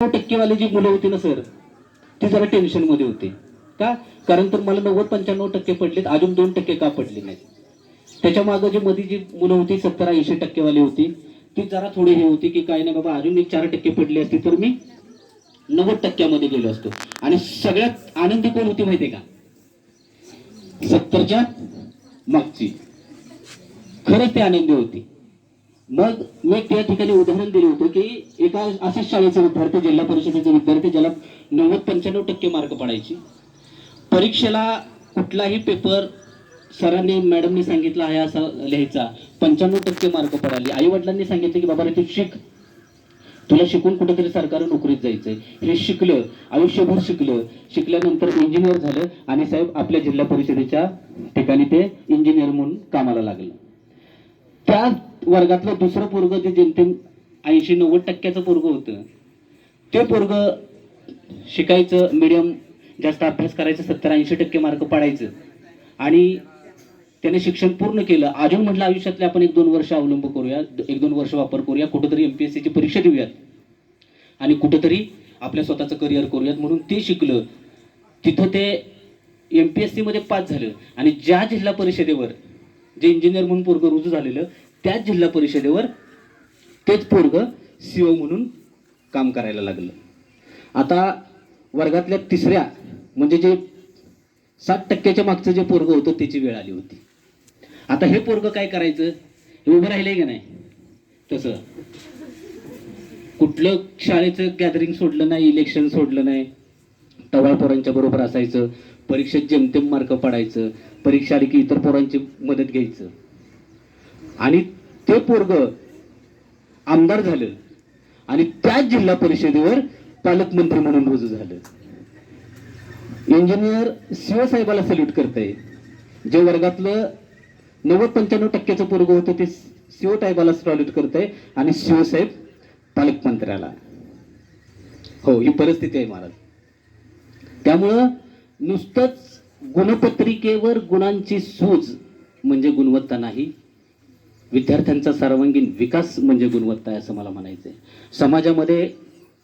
टक्केवाले जी मुलं होती ना सर ती जरा टेन्शनमध्ये होती. का? कारण तर मला नव्वद पंच्याण्णव टक्के पडलेत अजून दोन टक्के का पडले नाहीत. त्याच्या मागं जी मध्ये जी मुलं होती सत्तर ऐंशी टक्केवाली होती ती जरा थोडी हे होती की काय नाही बाबा अजून एक चार टक्के पडले असते तर मी नव्वद टक्क्यामध्ये गेलो असतो. आणि सगळ्यात आनंदी कोण होती माहितीये का? सत्तरच्या मागची. खरंच ती आनंदी होती. मग मी त्या ठिकाणी उदाहरण दिलं होतं की एका अशाच शाळेचा विद्यार्थी जिल्हा परिषदेचे विद्यार्थी ज्याला नव्वद पंच्याण्णव टक्के मार्क पडायचे. परीक्षेला कुठलाही पेपर सरांनी मॅडमनी सांगितला आहे असा लिहायचा. पंच्याण्णव टक्के मार्क पडाले आई वडिलांनी सांगितलं की बाबा रे तू शिक. तुला शिकून कुठेतरी सरकारी नोकरीत जायचंय. हे शिकलं. आयुष्यभर शिकलं. शिकल्यानंतर इंजिनियर झालं आणि साहेब आपल्या जिल्हा परिषदेच्या ठिकाणी ते इंजिनियर म्हणून कामाला लागलं. त्या वर्गातलं दुसरं पोरग जे जेमतेम ऐंशी नव्वद टक्क्याचं पोरग होतं ते पोरग शिकायचं मीडियम जास्त अभ्यास करायचं सत्तर ऐंशी टक्के मार्क पाडायचं. आणि त्याने शिक्षण पूर्ण केलं. अजून म्हटलं आयुष्यातले आपण एक दोन वर्ष अवलंब करूया एक दोन वर्ष वापर करूया कुठंतरी एम पी एस सीची परीक्षा देऊयात. आणि कुठंतरी आपल्या स्वतःचं करिअर करूयात म्हणून ते शिकलं. तिथं ते एम पी एस सीमध्ये पास झालं. आणि ज्या जिल्हा परिषदेवर जे इंजिनियर म्हणून पोरग रुजू झालेलं त्याच जिल्हा परिषदेवर तेच पोरग सीओ म्हणून काम करायला लागलं. आता वर्गातल्या तिसऱ्या म्हणजे जे सात टक्क्याच्या मागचं जे पोरग होतं त्याची वेळ आली होती. आता हे पोरग काय करायचं? हे उभं राहिलंय का नाही? तसं. कुठलं शाळेचं गॅदरिंग सोडलं नाही इलेक्शन सोडलं नाही. टवाळ पोरांच्या बरोबर असायचं. परीक्षेत जेमतेम मार्क पडायचं. परीक्षा आली की इतर पोरांची मदत घ्यायचं. आणि ते पोरग आमदार झालं. आणि त्याच जिल्हा परिषदेवर पालकमंत्री म्हणून रुजू झालं. इंजिनियर शिवसाहेबाला सल्यूट करतंय. जे वर्गातलं नव्वद पंच्याण्णव टक्क्याचं पोरग होतं ते शिवसाहेबाला साहेबाला सल्यूट करतंय आणि शिवसाहेब पालकमंत्र्याला. हो ही परिस्थिती आहे महाराज. त्यामुळं नुसतंच गुणपत्रिकेवर गुणांची सूज म्हणजे गुणवत्ता नाही विद्यार्थ्यांचा सर्वांगीण विकास म्हणजे गुणवत्ता आहे असं मला म्हणायचं आहे समाजामध्ये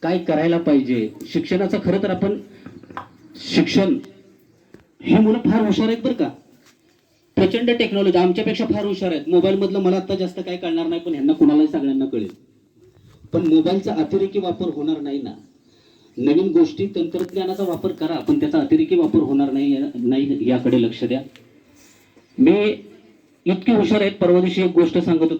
काय करायला पाहिजे? शिक्षणाचं खरं तर आपण शिक्षण ही मुलं फार हुशार आहेत बरं का. प्रचंड टेक्नॉलॉजी आमच्यापेक्षा फार हुशार आहेत. मोबाईलमधलं मला आता जास्त काय कळणार नाही पण ह्यांना कुणालाही सगळ्यांना कळेल. पण मोबाईलचा अतिरेकी वापर होणार नाही ना. नवीन गोष्टी तंत्रज्ञानाचा वापर करा पण त्याचा अतिरेकी वापर होणार नाही नाही याकडे लक्ष द्या. मी इतके हुशार आहेत परवा दिवशी एक गोष्ट सांगत होतो.